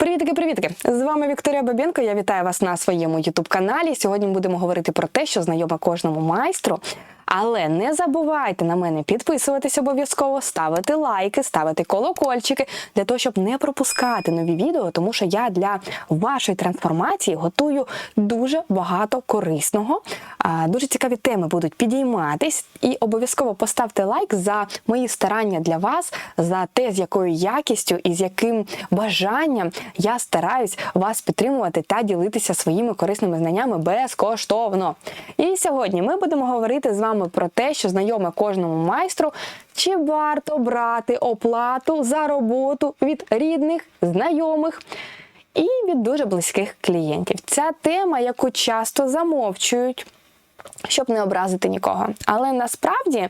Привітки, привітки! З вами Вікторія Бабенко. Я вітаю вас на своєму ютуб каналі. Сьогодні будемо говорити про те, що знайоме кожному майстру. Але не забувайте на мене підписуватись обов'язково, ставити лайки, ставити колокольчики для того, щоб не пропускати нові відео, тому що я для вашої трансформації готую дуже багато корисного. Дуже цікаві теми будуть підійматись. І обов'язково поставте лайк за мої старання для вас, за те, з якою якістю і з яким бажанням я стараюсь вас підтримувати та ділитися своїми корисними знаннями безкоштовно. І сьогодні ми будемо говорити з вами про те, що знайоме кожному майстру, чи варто брати оплату за роботу від рідних, знайомих. І від дуже близьких клієнтів. Ця тема, яку часто замовчують, щоб не образити нікого. Але насправді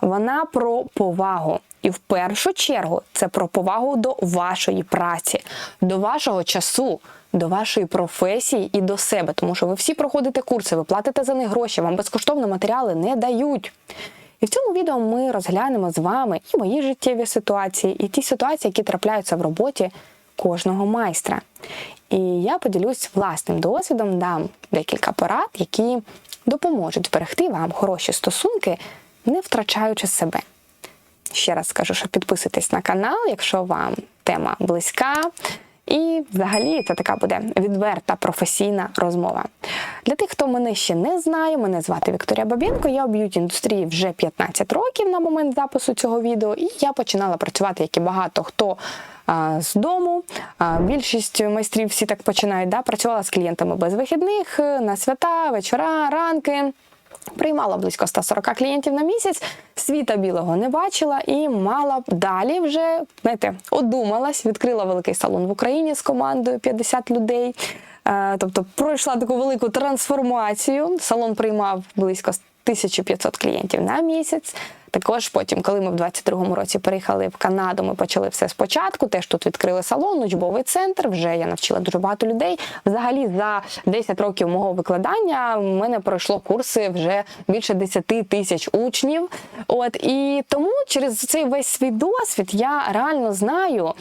вона про повагу. І в першу чергу це про повагу до вашої праці, до вашого часу, до вашої професії і до себе. Тому що ви всі проходите курси, ви платите за них гроші, вам безкоштовно матеріали не дають. І в цьому відео ми розглянемо з вами і мої життєві ситуації, і ті ситуації, які трапляються в роботі кожного майстра. І я поділюсь власним досвідом, дам декілька порад, які допоможуть зберегти вам хороші стосунки, не втрачаючи себе. Ще раз скажу, що підписуйтесь на канал, якщо вам тема близька. І взагалі це така буде відверта професійна розмова. Для тих, хто мене ще не знає, мене звати Вікторія Бабенко, я у б'юті індустрії вже 15 років на момент запису цього відео, і я починала працювати, як і багато хто з дому. Більшість майстрів всі так починають. Да? Працювала з клієнтами без вихідних, на свята, вечора, ранки. Приймала близько 140 клієнтів на місяць, світа білого не бачила і мала б далі вже знаєте, одумалась, відкрила великий салон в Україні з командою 50 людей. Е, Тобто пройшла таку велику трансформацію. Салон приймав близько 1500 клієнтів на місяць. Також потім, коли ми в 22-му році переїхали в Канаду, ми почали все спочатку. Теж тут відкрили салон, учбовий центр. Вже я навчила дуже багато людей. Взагалі, за 10 років мого викладання в мене пройшло курси вже більше 10 тисяч учнів. От і тому через цей весь свій досвід я реально знаю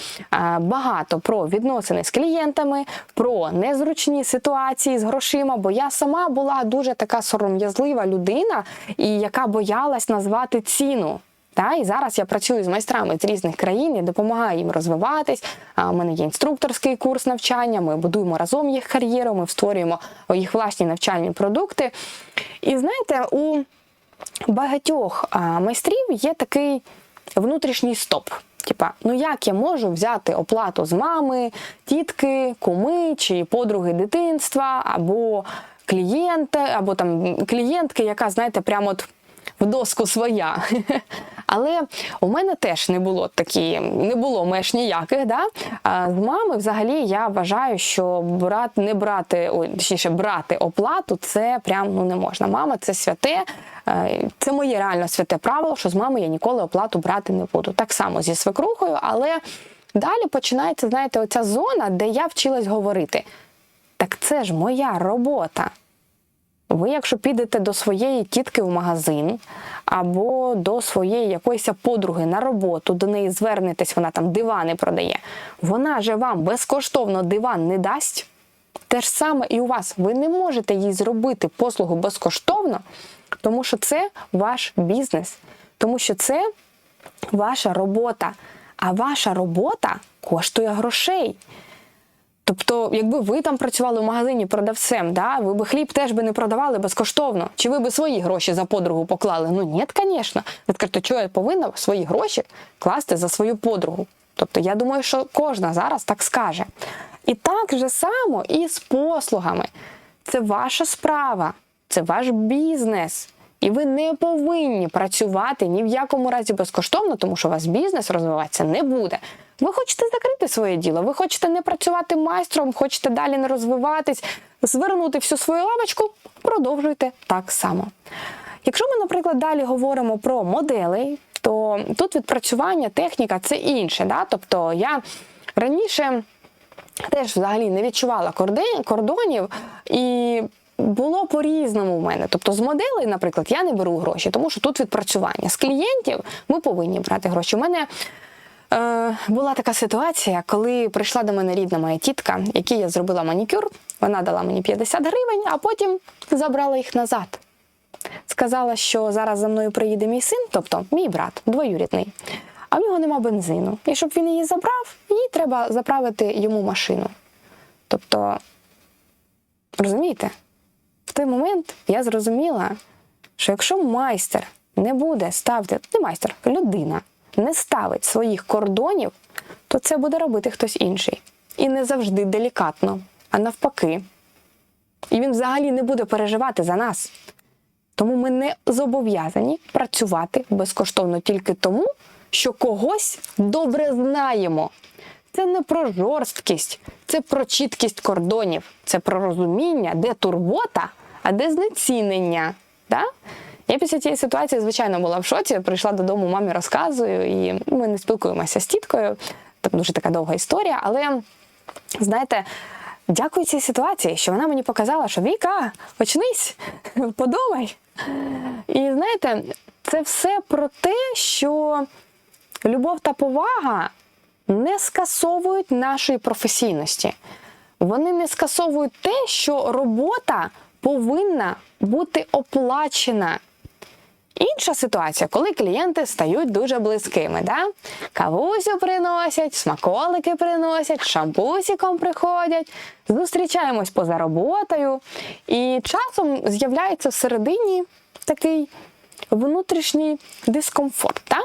багато про відносини з клієнтами, про незручні ситуації з грошима. Бо я сама була дуже така сором'язлива людина, і яка боялась назвати ці ціну. Та, і зараз я працюю з майстрами з різних країн, я допомагаю їм розвиватись. А, У мене є інструкторський курс навчання, ми будуємо разом їх кар'єру, ми створюємо їх власні навчальні продукти. І знаєте, у багатьох майстрів є такий внутрішній стоп. Типа, ну як я можу взяти оплату з мами, тітки, куми чи подруги дитинства, або клієнта, або там клієнтки, яка, знаєте, прямо от в доску своя. Але у мене теж не було такі, не було меж ніяких. Да? А з мами взагалі я вважаю, що брат, не брати, ой, точніше, брати оплату це прям ну не можна. Мама це святе. Е, це моє реально святе правило, що з мами я ніколи оплату брати не буду. Так само зі свекрухою, але далі починається, знаєте, оця зона, де я вчилась говорити. Так це ж моя робота. Ви, якщо підете до своєї тітки в магазин або до своєї якоїсь подруги на роботу, до неї звернетесь, вона там дивани продає, вона же вам безкоштовно диван не дасть. Те ж саме і у вас. Ви не можете їй зробити послугу безкоштовно, тому що це ваш бізнес, тому що це ваша робота. А ваша робота коштує грошей. Тобто, якби ви там працювали в магазині продавцем, да, ви би хліб теж би не продавали безкоштовно. Чи ви би свої гроші за подругу поклали? Ну ні, звісно. Ви що я повинна свої гроші класти за свою подругу. Тобто, я думаю, що кожна зараз так скаже. І так же само і з послугами. Це ваша справа, це ваш бізнес. І ви не повинні працювати ні в якому разі безкоштовно, тому що у вас бізнес розвиватися не буде. Ви хочете закрити своє діло, ви хочете не працювати майстром, хочете далі не розвиватись, звернути всю свою лавочку, продовжуйте так само. Якщо ми, наприклад, далі говоримо про моделей, то тут відпрацювання, техніка це інше. Да? Тобто я раніше теж взагалі не відчувала кордонів і. Було по-різному в мене. Тобто з моделей, наприклад, я не беру гроші, тому що тут відпрацювання. З клієнтів ми повинні брати гроші. У мене Е, була така ситуація, коли прийшла до мене рідна моя тітка, якій я зробила манікюр. Вона дала мені 50 гривень, а потім забрала їх назад. Сказала, що зараз за мною приїде мій син, тобто мій брат, двоюрідний, а в нього нема бензину. І щоб він її забрав, їй треба заправити йому машину. Тобто, розумієте, в той момент я зрозуміла, що якщо майстер не буде ставити, не майстер, людина не ставить своїх кордонів, то це буде робити хтось інший. І не завжди делікатно, а навпаки. І він взагалі не буде переживати за нас. Тому ми не зобов'язані працювати безкоштовно тільки тому, що когось добре знаємо. Це не про жорсткість, це про чіткість кордонів, це про розуміння, де турбота, а де знецінення. Да? Я після цієї ситуації, звичайно, була в шоці. Прийшла додому, мамі розказую, і ми не спілкуємося з тіткою. Там дуже така довга історія. Але знаєте, дякую цій ситуації, що вона мені показала, що Віка, очнись, подумай. І знаєте, це все про те, що любов та повага не скасовують нашої професійності. Вони не скасовують те, що робота повинна бути оплачена. Інша ситуація, коли клієнти стають дуже близькими. Да? Кавусю приносять, смаколики приносять, шампусиком приходять, зустрічаємось поза роботою. І часом з'являється всередині такий внутрішній дискомфорт. Да?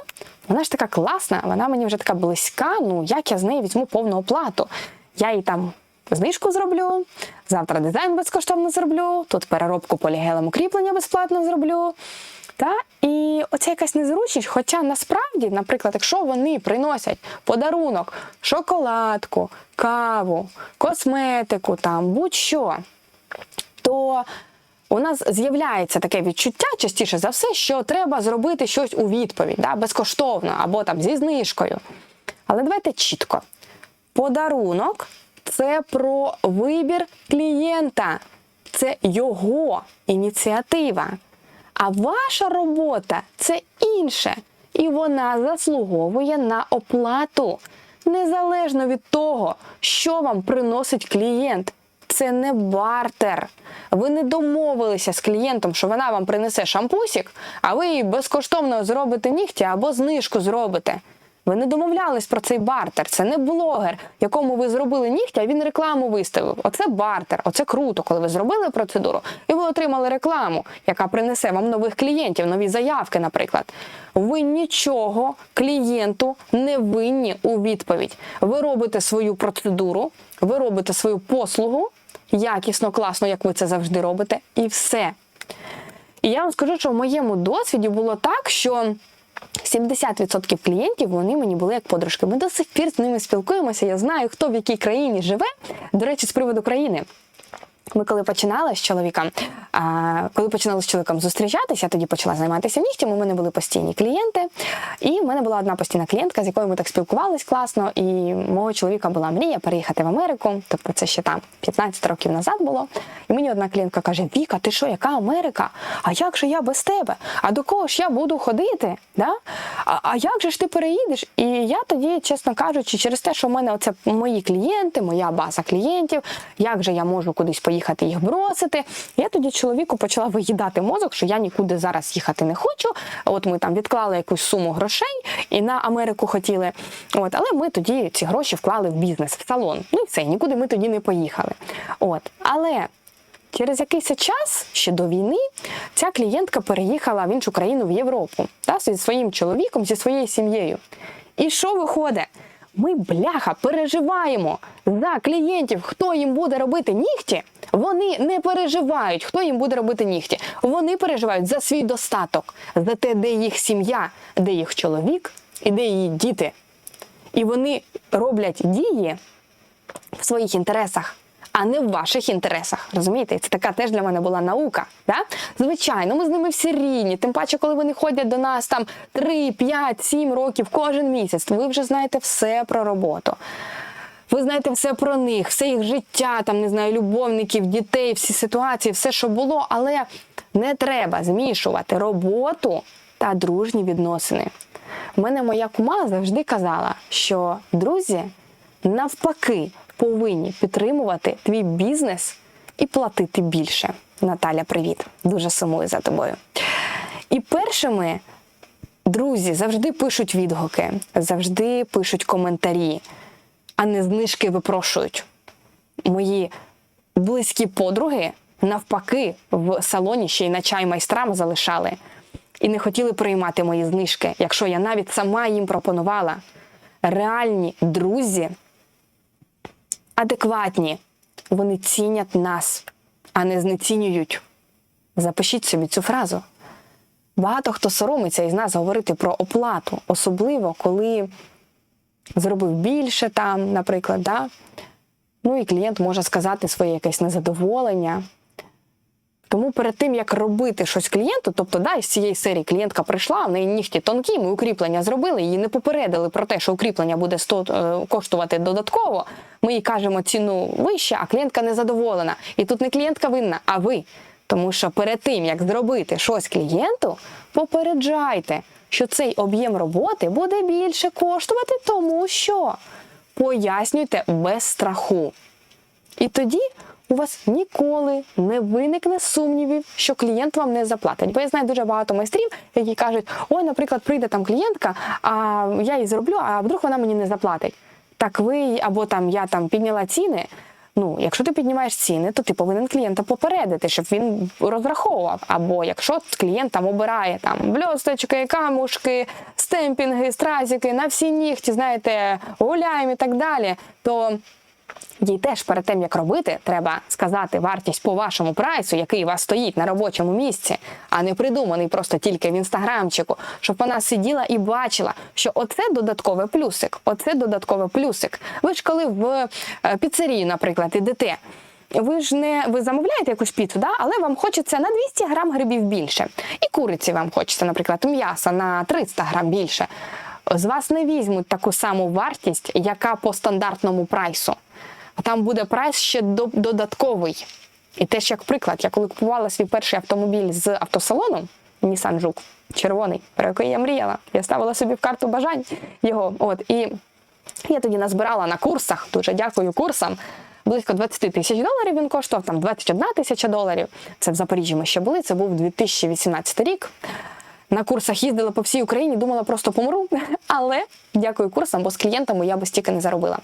Вона ж така класна, вона мені вже така близька. Ну як я з неї візьму повну оплату? Я їй там знижку зроблю, завтра дизайн безкоштовно зроблю, тут переробку полігелем укріплення безплатно зроблю. Та? І оця якась незручність, хоча насправді, наприклад, якщо вони приносять подарунок, шоколадку, каву, косметику, там будь-що, то у нас з'являється таке відчуття частіше за все, що треба зробити щось у відповідь, да, безкоштовно або там зі знижкою. Але давайте чітко. Подарунок це про вибір клієнта, це його ініціатива. А ваша робота це інше, і вона заслуговує на оплату. Незалежно від того, що вам приносить клієнт. Це не бартер. Ви не домовилися з клієнтом, що вона вам принесе шампусік, а ви їй безкоштовно зробите нігті або знижку зробите. Ви не домовлялись про цей бартер. Це не блогер, якому ви зробили нігті, а він рекламу виставив. Оце бартер, оце круто, коли ви зробили процедуру і ви отримали рекламу, яка принесе вам нових клієнтів, нові заявки, наприклад. Ви нічого клієнту не винні у відповідь. Ви робите свою процедуру, ви робите свою послугу якісно, класно, як ви це завжди робите, і все. І я вам скажу, що в моєму досвіді було так, що 70% клієнтів вони мені були як подружки. Ми до сих пір з ними спілкуємося. Я знаю, хто в якій країні живе. До речі, з приводу країни. Ми коли починали з чоловіком, а, коли починали з чоловіком зустрічатися, я тоді почала займатися нігтями. У мене були постійні клієнти, і в мене була одна постійна клієнтка, з якою ми так спілкувались класно. І мого чоловіка була мрія переїхати в Америку. Тобто це ще там 15 років назад було. І мені одна клієнтка каже: Віка, ти що, яка Америка? А як же я без тебе? А до кого ж я буду ходити? Да? А, а як же ж ти переїдеш? І я тоді, чесно кажучи, через те, що в мене оце мої клієнти, моя база клієнтів, як же я можу кудись поїхати? Їхати їх бросити. Я тоді чоловіку почала виїдати мозок, що я нікуди зараз їхати не хочу. От ми там відклали якусь суму грошей і на Америку хотіли. От, але ми тоді ці гроші вклали в бізнес, в салон. Ну і все, нікуди ми тоді не поїхали. От, але. Через якийсь час ще до війни ця клієнтка переїхала в іншу країну в Європу та, зі своїм чоловіком, зі своєю сім'єю. І що виходить? Ми, бляха, переживаємо за клієнтів, хто їм буде робити нігті. Вони не переживають, хто їм буде робити нігті. Вони переживають за свій достаток, за те, де їх сім'я, де їх чоловік і де її діти. І вони роблять дії в своїх інтересах. А не в ваших інтересах, розумієте? Це така теж для мене була наука. Да? Звичайно, ми з ними всі рівні. Тим паче, коли вони ходять до нас там 3, 5, 7 років кожен місяць, ви вже знаєте все про роботу. Ви знаєте все про них, все їх життя, там не знаю, любовників, дітей, всі ситуації, все, що було, але не треба змішувати роботу та дружні відносини. У мене моя кума завжди казала, що друзі навпаки повинні підтримувати твій бізнес і платити більше. Наталя, привіт! Дуже сумую за тобою. І першими друзі завжди пишуть відгуки, завжди пишуть коментарі, а не знижки випрошують. Мої близькі подруги навпаки в салоні ще й на чай майстрам залишали і не хотіли приймати мої знижки, якщо я навіть сама їм пропонувала. Реальні друзі адекватні, вони цінять нас, а не знецінюють. Запишіть собі цю фразу. Багато хто соромиться із нас говорити про оплату, особливо коли зробив більше там, наприклад, да? ну і клієнт може сказати своє якесь незадоволення. Тому перед тим, як робити щось клієнту, тобто да, з цієї серії клієнтка прийшла, в неї нігті тонкі, ми укріплення зробили, її не попередили про те, що укріплення буде 100, е, коштувати додатково. Ми їй кажемо ціну вище, а клієнтка не задоволена. І тут не клієнтка винна, а ви. Тому що перед тим, як зробити щось клієнту, попереджайте, що цей об'єм роботи буде більше коштувати, тому що пояснюйте без страху. І тоді у вас ніколи не виникне сумнівів, що клієнт вам не заплатить. Бо я знаю дуже багато майстрів, які кажуть: ой, наприклад, прийде там клієнтка, а я їй зроблю, а вдруг вона мені не заплатить. Так ви або там я там підняла ціни. Ну, якщо ти піднімаєш ціни, то ти повинен клієнта попередити, щоб він розраховував. Або якщо клієнт там обирає там бльосточки, камушки, стемпінги, стразики на всі нігті, знаєте, гуляємо і так далі, то їй теж перед тим, як робити, треба сказати вартість по вашому прайсу, який у вас стоїть на робочому місці, а не придуманий просто тільки в інстаграмчику, щоб вона сиділа і бачила, що оце додатковий плюсик, оце додатковий плюсик. Ви ж коли в е, піцерії, наприклад, ідете. Ви ж не ви замовляєте якусь піцу, да? але вам хочеться на 200 грам грибів більше. І куриці вам хочеться, наприклад, м'яса на 300 грам більше. З вас не візьмуть таку саму вартість, яка по стандартному прайсу. Там буде прайс ще додатковий. І теж як приклад, я коли купувала свій перший автомобіль з автосалону, Nissan Juke, червоний, про який я мріяла. Я ставила собі в карту бажань його. От, і я тоді назбирала на курсах, дуже дякую курсам. Близько 20 тисяч доларів він коштував, там 21 тисяча доларів. Це в Запоріжжі ми ще були, це був 2018 рік. На курсах їздила по всій Україні, думала, просто помру. Але дякую курсам, бо з клієнтами я би стільки не заробила.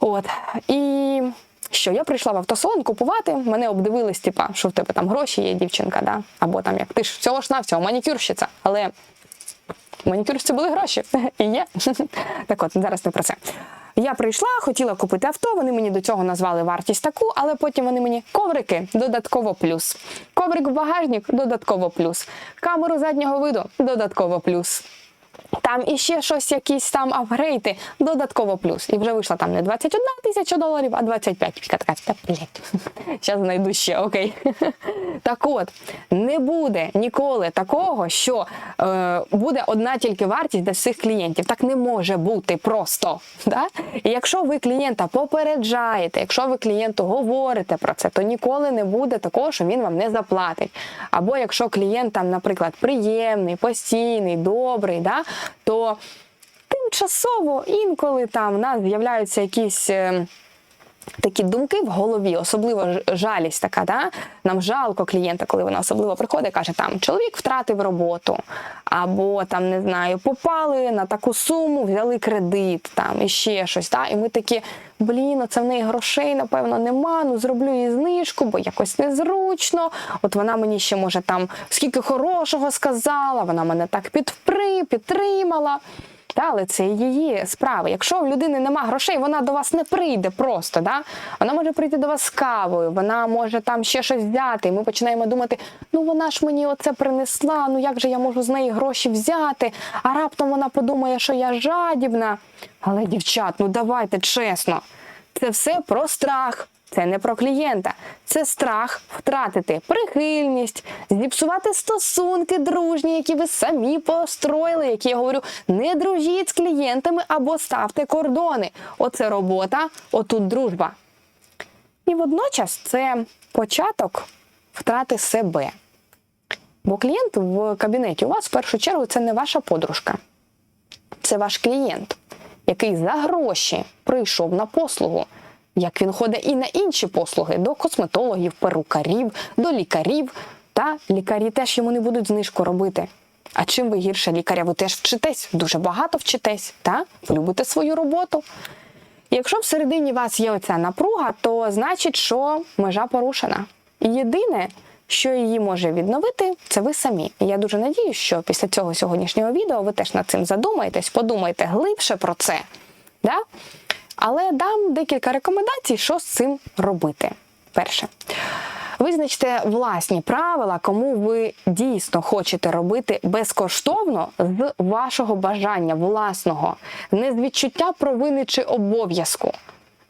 От. І що, я прийшла в автосалон купувати, мене обдивились, типа, що в тебе там гроші є, дівчинка, да? або там як ти ж всього ж навсього манікюрщиця. Але манікюрщиці були гроші і є. Так от, зараз не про це. Я прийшла, хотіла купити авто, вони мені до цього назвали вартість таку, але потім вони мені коврики додатково плюс. Коврик в багажник додатково плюс. Камеру заднього виду додатково плюс. Там іще щось, якісь там апгрейди, додатково плюс. І вже вийшла там не 21 тисяча доларів, а 25. Віка така, та зараз знайду ще, окей. Так от, не буде ніколи такого, що е, буде одна тільки вартість для всіх клієнтів. Так не може бути просто. Да? І якщо ви клієнта попереджаєте, якщо ви клієнту говорите про це, то ніколи не буде такого, що він вам не заплатить. Або якщо клієнт там, наприклад, приємний, постійний, добрий, да, то тимчасово інколи там в нас з'являються якісь. Такі думки в голові, особливо жалість така, да? нам жалко клієнта, коли вона особливо приходить, і каже, там чоловік втратив роботу, або там не знаю, попали на таку суму, взяли кредит, там і ще щось. Да? І ми такі, блін, це в неї грошей, напевно, нема. Ну зроблю їй знижку, бо якось незручно. От вона мені ще може там скільки хорошого сказала, вона мене так підпри, підтримала. Та, але це її справа. Якщо в людини нема грошей, вона до вас не прийде просто. Да? Вона може прийти до вас з кавою, вона може там ще щось взяти. І ми починаємо думати: ну вона ж мені оце принесла, ну як же я можу з неї гроші взяти? А раптом вона подумає, що я жадібна. Але, дівчат, ну давайте чесно, це все про страх. Це не про клієнта, це страх втратити прихильність, зіпсувати стосунки дружні, які ви самі построїли. Які я говорю, не дружіть з клієнтами або ставте кордони. Оце робота, отут дружба. І водночас це початок втрати себе. Бо клієнт в кабінеті у вас в першу чергу це не ваша подружка. це ваш клієнт, який за гроші прийшов на послугу. Як він ходить і на інші послуги до косметологів, перукарів, до лікарів. Та лікарі теж йому не будуть знижку робити. А чим ви гірше лікаря? Ви теж вчитесь, дуже багато вчитесь, та? любите свою роботу. Якщо всередині вас є оця напруга, то значить, що межа порушена. І єдине, що її може відновити, це ви самі. І я дуже надіюсь, що після цього сьогоднішнього відео ви теж над цим задумаєтесь, подумайте глибше про це. Да? Але дам декілька рекомендацій, що з цим робити. Перше. Визначте власні правила, кому ви дійсно хочете робити безкоштовно з вашого бажання власного, не з відчуття провини чи обов'язку,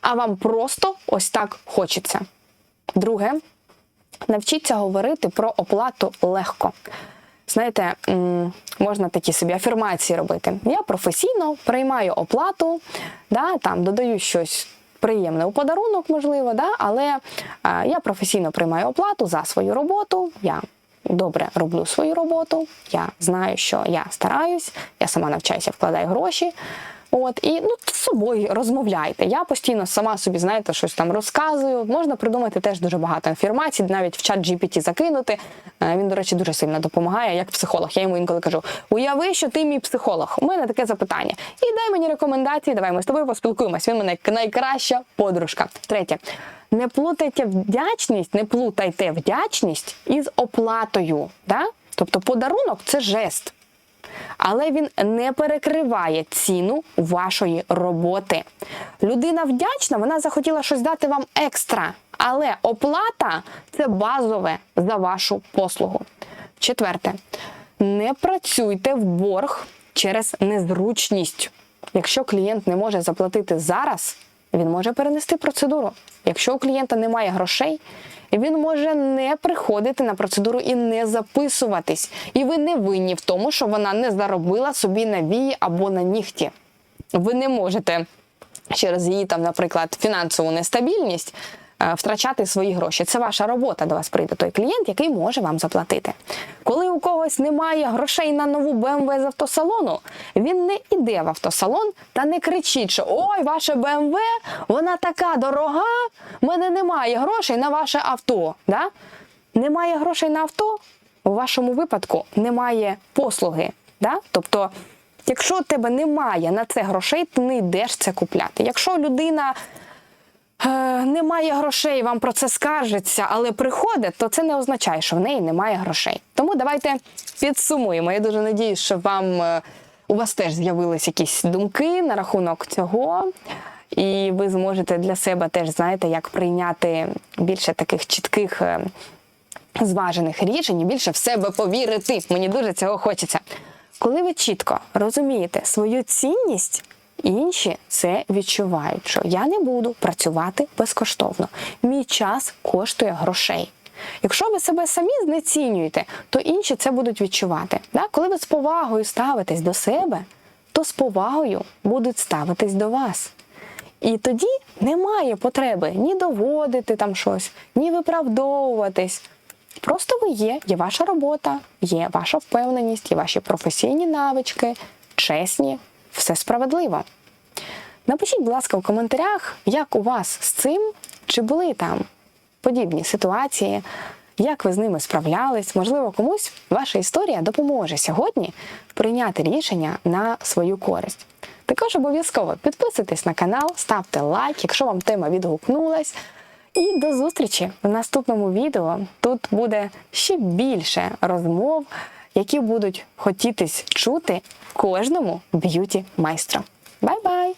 а вам просто ось так хочеться. Друге, навчіться говорити про оплату легко. Знаєте, можна такі собі афірмації робити. Я професійно приймаю оплату, да, там додаю щось приємне у подарунок, можливо, да, але а, я професійно приймаю оплату за свою роботу. Я добре роблю свою роботу. Я знаю, що я стараюсь, я сама навчаюся, вкладаю гроші. От і ну з собою розмовляйте. Я постійно сама собі, знаєте, щось там розказую. Можна придумати теж дуже багато інформації, навіть в чат GPT закинути. Е, Він, до речі, дуже сильно допомагає, як психолог. Я йому інколи кажу: уяви, що ти мій психолог. У мене таке запитання. І дай мені рекомендації. Давай ми з тобою поспілкуємось. Він мене найкраща подружка. Третє. Не плутайте вдячність, не плутайте вдячність із оплатою. Да? Тобто подарунок це жест але він не перекриває ціну вашої роботи. Людина вдячна, вона захотіла щось дати вам екстра, але оплата це базове за вашу послугу. Четверте, не працюйте в борг через незручність. Якщо клієнт не може заплатити зараз, він може перенести процедуру. Якщо у клієнта немає грошей, він може не приходити на процедуру і не записуватись. І ви не винні в тому, що вона не заробила собі на вії або на нігті. Ви не можете через її, там, наприклад, фінансову нестабільність втрачати свої гроші. Це ваша робота. До вас прийде той клієнт, який може вам заплатити. Коли у когось немає грошей на нову BMW з автосалону, він не йде в автосалон та не кричить, що ой, ваше BMW, вона така дорога, в мене немає грошей на ваше авто. Да? Немає грошей на авто, у вашому випадку немає послуги. Да? Тобто, якщо у тебе немає на це грошей, ти не йдеш це купляти. Якщо людина е, немає грошей, вам про це скаржиться, але приходить, то це не означає, що в неї немає грошей. Тому давайте підсумуємо. Я дуже надіюсь, що вам е, у вас теж з'явились якісь думки на рахунок цього. І ви зможете для себе теж знаєте, як прийняти більше таких чітких е, зважених рішень і більше в себе повірити. Мені дуже цього хочеться. Коли ви чітко розумієте свою цінність, інші це відчувають, що я не буду працювати безкоштовно. Мій час коштує грошей. Якщо ви себе самі знецінюєте, то інші це будуть відчувати. Да? Коли ви з повагою ставитесь до себе, то з повагою будуть ставитись до вас. І тоді немає потреби ні доводити там щось, ні виправдовуватись. Просто ви є, є ваша робота, є ваша впевненість, є ваші професійні навички, чесні, все справедливо. Напишіть, будь ласка, в коментарях, як у вас з цим, чи були там подібні ситуації, як ви з ними справлялись. Можливо, комусь ваша історія допоможе сьогодні прийняти рішення на свою користь. Також обов'язково підписуйтесь на канал, ставте лайк, якщо вам тема відгукнулась. І до зустрічі в наступному відео. Тут буде ще більше розмов, які будуть хотітись чути кожному б'юті майстру. Бай-бай!